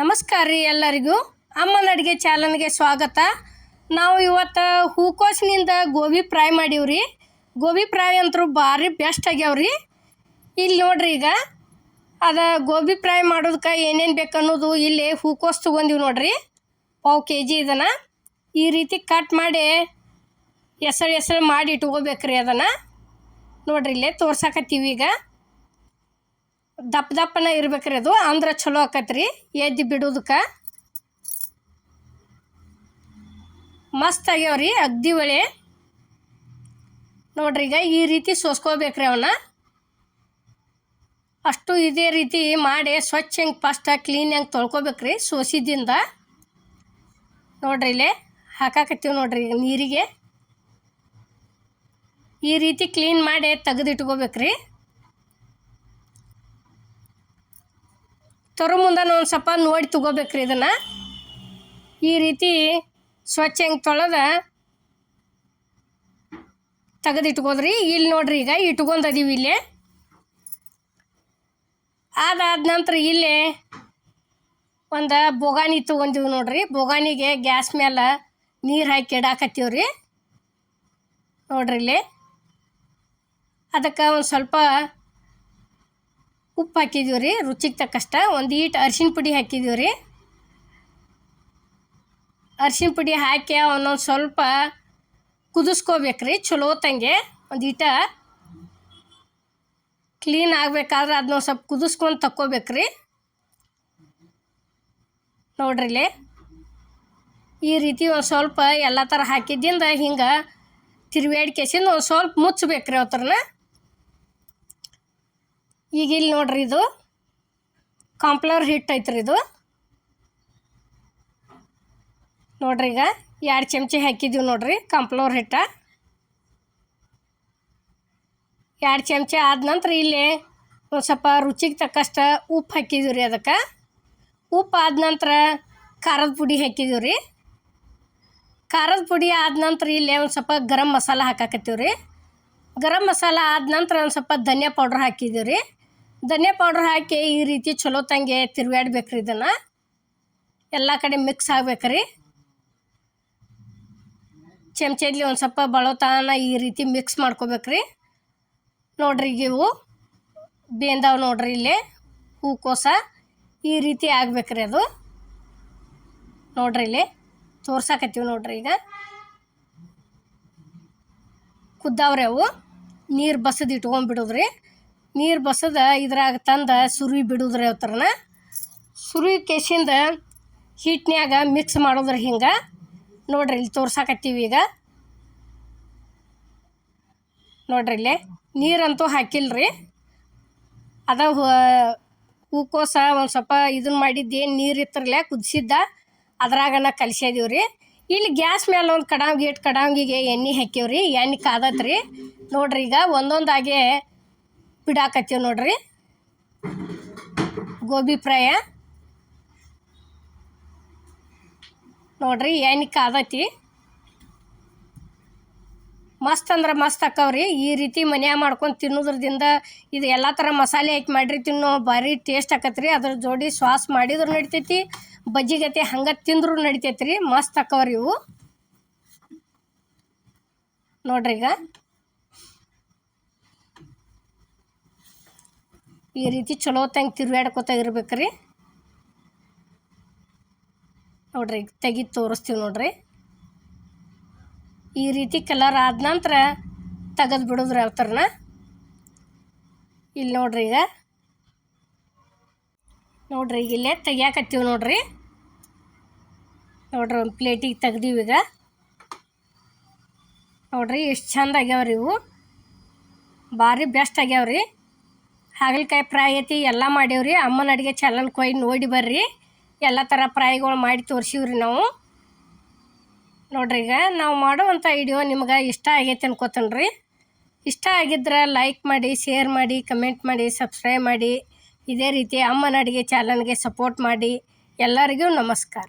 ನಮಸ್ಕಾರ ರೀ ಎಲ್ಲರಿಗೂ. ಅಮ್ಮನ ಅಡುಗೆ ಚಾನಲ್ಗೆ ಸ್ವಾಗತ. ನಾವು ಇವತ್ತು ಹೂಕೋಸಿನಿಂದ ಗೋಬಿ ಫ್ರೈ ಮಾಡೀವ್ರಿ. ಗೋಬಿ ಫ್ರೈ ಅಂತೂ ಭಾರಿ ಬೆಸ್ಟ್ ಆಗ್ಯಾವ್ರಿ. ಇಲ್ಲಿ ನೋಡ್ರಿ ಈಗ, ಅದು ಗೋಬಿ ಫ್ರೈ ಮಾಡೋದಕ್ಕೆ ಏನೇನು ಬೇಕು ಅನ್ನೋದು ಇಲ್ಲಿ ಹೂಕೋಸು ತೊಗೊಂಡಿವಿ ನೋಡ್ರಿ. ಪಾವು ಕೆ ಜಿ ಇದನ್ನು. ಈ ರೀತಿ ಕಟ್ ಮಾಡಿ, ಎಸಳು ಎಸಳು ಮಾಡಿ ಇಟ್ಕೋಬೇಕ್ರಿ ಅದನ್ನು. ನೋಡ್ರಿ ಇಲ್ಲೇ ತೋರ್ಸಾಕತ್ತೀವಿ ಈಗ. ದಪ್ಪ ದಪ್ಪನ ಇರ್ಬೇಕ್ರಿ ಅದು. ಅಂದ್ರೆ ಚಲೋ ಆಕತ್ರಿ. ಎದ್ದು ಬಿಡೋದಕ್ಕೆ ಮಸ್ತ್ ಆಗ್ಯಾವ್ರಿ ಅಗ್ದಿ ಒಳೆ ನೋಡ್ರಿ ಈಗ ಈ ರೀತಿ ಸೋಸ್ಕೋಬೇಕ್ರಿ ಅವನ್ನ ಅಷ್ಟು ಇದೇ ರೀತಿ ಮಾಡಿ ಸ್ವಚ್ಛ ಹೆಂಗೆ ಫಸ್ಟ್ ಕ್ಲೀನ್ ಹೆಂಗೆ ತೊಳ್ಕೊಬೇಕ್ರಿ ಸೋಸಿದಿಂದ ನೋಡ್ರಿ ಇಲ್ಲೇ ಹಾಕಾಕತ್ತೀವಿ ನೋಡ್ರಿ ಈಗ ನೀರಿಗೆ. ಈ ರೀತಿ ಕ್ಲೀನ್ ಮಾಡಿ ತೆಗೆದಿಟ್ಕೋಬೇಕ್ರಿ. ತರೋ ಮುಂದೆ ಒಂದು ಸ್ವಲ್ಪ ನೋಡಿ ತಗೋಬೇಕ್ರಿ ಇದನ್ನು. ಈ ರೀತಿ ಸ್ವಚ್ಛ ಹೆಂಗೆ ತೊಳೆದ ತೆಗೆದಿಟ್ಕೋದ್ರಿ ಇಲ್ಲಿ ನೋಡ್ರಿ ಈಗ ಇಟ್ಕೊಂಡದೀವಿ ಇಲ್ಲಿ. ಅದಾದ ನಂತರ ಇಲ್ಲಿ ಒಂದು ಬೊಗಾನಿ ತೊಗೊಂಡಿವಿ ನೋಡ್ರಿ. ಬೊಗಾನಿಗೆ ಗ್ಯಾಸ್ ಮೇಲೆ ನೀರು ಹಾಕಿ ಇಡಾಕತ್ತೀವಿ ರೀ ನೋಡ್ರಿ ಇಲ್ಲಿ. ಅದಕ್ಕೆ ಒಂದು ಸ್ವಲ್ಪ ಉಪ್ಪು ಹಾಕಿದ್ದೀವಿ ರೀ, ರುಚಿಗೆ ತಕ್ಕಷ್ಟ. ಒಂದು ಈಟ್ ಅರ್ಶಿಣ ಪುಡಿ ಹಾಕಿದ್ದೀವಿ ರೀ. ಅರ್ಶಿನ ಪುಡಿ ಹಾಕಿ ಅವನ್ನೊಂದು ಸ್ವಲ್ಪ ಕುದಿಸ್ಕೋಬೇಕ್ರಿ ಚಲೋ ತಂಗೆ. ಒಂದು ಈಟ ಕ್ಲೀನ್ ಆಗಬೇಕಾದ್ರೆ ಅದನ್ನ ಸ್ವಲ್ಪ ಕುದಿಸ್ಕೊಂಡು ತಕ್ಕೋಬೇಕ್ರಿ ನೋಡ್ರಿ ಇಲ್ಲಿ ಈ ರೀತಿ ಒಂದು ಸ್ವಲ್ಪ ಎಲ್ಲ ಥರ ಹಾಕಿದ್ದಿಂದ ಹಿಂಗೆ ತಿರುವೇಡಿಕೆಸಿಂದ ಒಂದು ಸ್ವಲ್ಪ ಮುಚ್ಚಬೇಕ್ರಿ ಅವತ್ರನ. ಈಗ ಇಲ್ಲಿ ನೋಡ್ರಿ ಇದು. ಕಾಂಪ್ಲವರ್ ಹಿಟ್ಟು ಐತ್ರಿ ಇದು. ನೋಡ್ರಿ ಈಗ ಎರಡು ಚಮಚೆ ಹಾಕಿದ್ದೀವಿ ನೋಡ್ರಿ ಕಾಂಪ್ಲವರ್ ಹಿಟ್ಟ. ಎರಡು ಚಮಚ ಆದ ನಂತರ ಇಲ್ಲಿ ಒಂದು ಸ್ವಲ್ಪ ರುಚಿಗೆ ತಕ್ಕಷ್ಟು ಉಪ್ಪು ಹಾಕಿದ್ದೀವಿ ರೀ ಅದಕ್ಕೆ. ಉಪ್ಪು ಆದ ನಂತರ ಖಾರದ ಪುಡಿ ಹಾಕಿದ್ದೀವಿ ರೀ. ಖಾರದ ಪುಡಿ ಆದ ನಂತರ ಇಲ್ಲಿ ಒಂದು ಸ್ವಲ್ಪ ಗರಂ ಮಸಾಲ ಹಾಕಾಕತ್ತೀವಿ ರೀ. ಗರಂ ಮಸಾಲ ಆದ ನಂತರ ಒಂದು ಸ್ವಲ್ಪ ಧನಿಯಾ ಪೌಡ್ರ್ ಹಾಕಿದ್ದೀವಿ ರೀ. ಧನಿಯಾ ಪೌಡ್ರ್ ಹಾಕಿ ಈ ರೀತಿ ಚಲೋ ತಂಗೆ ತಿರುವಾಡ್ಬೇಕ್ರಿ ಇದನ್ನು. ಎಲ್ಲ ಕಡೆ ಮಿಕ್ಸ್ ಆಗ್ಬೇಕು ರೀ. ಚಮಚಲ್ಲಿ ಒಂದು ಸ್ವಲ್ಪ ಬಳೋತಾನ ಈ ರೀತಿ ಮಿಕ್ಸ್ ಮಾಡ್ಕೋಬೇಕ್ರಿ ನೋಡ್ರಿ ಇವು ಬೇಂದಾವ್ ನೋಡ್ರಿ ಇಲ್ಲಿ. ಹೂಕೋಸ ಈ ರೀತಿ ಆಗ್ಬೇಕ್ರಿ ಅದು. ನೋಡ್ರಿ ಇಲ್ಲಿ ತೋರ್ಸಾಕತ್ತೀವಿ ನೋಡ್ರಿ ಈಗ. ಕುದ್ದಾವ್ರಿ ಅವು. ನೀರು ಬಸದು ಇಟ್ಕೊಂಡ್ಬಿಡೋದ್ರಿ. ನೀರು ಬಸದ ಇದ್ರಾಗ ತಂದು ಸುರುವಿ ಬಿಡೋದ್ರಿ ಅವತ್ರನ. ಸುರುವಿ ಕೇಸಿಂದ ಹಿಟ್ನ್ಯಾಗ ಮಿಕ್ಸ್ ಮಾಡೋದ್ರಿ ಹಿಂಗೆ. ನೋಡ್ರಿ ಇಲ್ಲಿ ತೋರ್ಸಾಕತ್ತೀವಿ ಈಗ. ನೋಡ್ರಿ ಇಲ್ಲಿ, ನೀರಂತೂ ಹಾಕಿಲ್ರಿ. ಅದ ಹೂಕೋಸ ಒಂದು ಸ್ವಲ್ಪ ಇದನ್ನ ಮಾಡಿದ್ದು ಏನು ನೀರು ಇತ್ತರಲ್ಲ ಕುದಿಸಿದ್ದ. ಅದ್ರಾಗನ ಕಲಿಸಿದೀವಿ ರೀ ಇಲ್ಲಿ ಗ್ಯಾಸ್ ಮೇಲೆ ಒಂದು ಕಡಾಂಗಿ ಇಟ್ಟು ಕಡಾಂಗಿಗೆ ಎಣ್ಣೆ ಹಾಕ್ಯವ್ರಿ, ಎಣ್ಣೆ ಕಾದತ್ರಿ. ನೋಡ್ರಿ ಈಗ ಒಂದೊಂದಾಗೆ ಬಿಡಾಕತ್ತೀವಿ ನೋಡ್ರಿ. ಗೋಬಿ ಫ್ರೈ ನೋಡ್ರಿ ಎಣ್ಣೆ ಕಾದತಿ. ಮಸ್ತ್ ಅಂದ್ರೆ ಮಸ್ತ್ ಹಾಕವ್ರಿ ಈ ರೀತಿ ಮನ್ಯಾಗ ಮಾಡ್ಕೊಂಡು ತಿನ್ನೋದ್ರದಿಂದ ಇದು ಎಲ್ಲ ಥರ ಮಸಾಲೆ ಹಾಕಿ ಮಾಡಿರಿ ತಿನ್ನೋ ಭಾರಿ ಟೇಸ್ಟ್ ಆಕತ್ರಿ ಅದ್ರ ಜೋಡಿ ಸಾಸ್ ಮಾಡಿದ್ರು ನಡಿತೈತಿ. ಬಜ್ಜಿಗತೆ ಹಂಗೆ ತಿಂದ್ರು ನಡಿತೈತಿ ರೀ ಮಸ್ತ್ ಅಕ್ಕವ್ರಿ ಇವು. ನೋಡ್ರಿ ಈಗ. ಈ ರೀತಿ ಚಲೋ ತಂಗೆ ತಿರುಗಾಡ್ಕೊತ ಇರ್ಬೇಕ್ರಿ. ನೋಡ್ರಿ ತೆಗಿದು ತೋರಿಸ್ತೀವಿ ನೋಡ್ರಿ. ಈ ರೀತಿ ಕಲರ್ ಆದ ನಂತರ ತೆಗೆದು ಬಿಡೋದ್ರಿ ಥರನ ಇಲ್ಲಿ ನೋಡ್ರಿ ಈಗ. ನೋಡ್ರಿ, ಈಗ ಇಲ್ಲೇ ತೆಗಿಯಾಕತ್ತೀವಿ ನೋಡ್ರಿ. ನೋಡ್ರಿ, ಒಂದು ಪ್ಲೇಟಿಗೆ ತೆಗ್ದೀವಿ ಈಗ. ನೋಡ್ರಿ, ಎಷ್ಟು ಚಂದ ಆಗ್ಯಾವ್ರಿ ಇವು. ಭಾರಿ ಬೆಸ್ಟ್ ಆಗ್ಯಾವ್ರಿ. ಹಾಗಲಕಾಯಿ ಫ್ರೈ ಐತಿ, ಎಲ್ಲ ಮಾಡೇವ್ರಿ. ಅಮ್ಮನ ಅಡುಗೆ ಚಾನಲ್ ಕೊಯ್ ನೋಡಿ ಬರ್ರಿ. ಎಲ್ಲ ಥರ ಫ್ರೈಗಳು ಮಾಡಿ ತೋರಿಸಿವ್ರಿ ನಾವು. ನೋಡ್ರಿ ಈಗ, ನಾವು ಮಾಡುವಂಥ ವಿಡಿಯೋ ನಿಮ್ಗೆ ಇಷ್ಟ ಆಗೈತೆ ಅನ್ಕೋತೀನಿ ರೀ ಇಷ್ಟ ಆಗಿದ್ರೆ ಲೈಕ್ ಮಾಡಿ ಶೇರ್ ಮಾಡಿ ಕಮೆಂಟ್ ಮಾಡಿ ಸಬ್ಸ್ಕ್ರೈಬ್ ಮಾಡಿ. ಇದೇ ರೀತಿ ಅಮ್ಮನ ಅಡುಗೆ ಚಾನಲ್ಗೆ ಸಪೋರ್ಟ್ ಮಾಡಿ. ಎಲ್ಲರಿಗೂ ನಮಸ್ಕಾರ.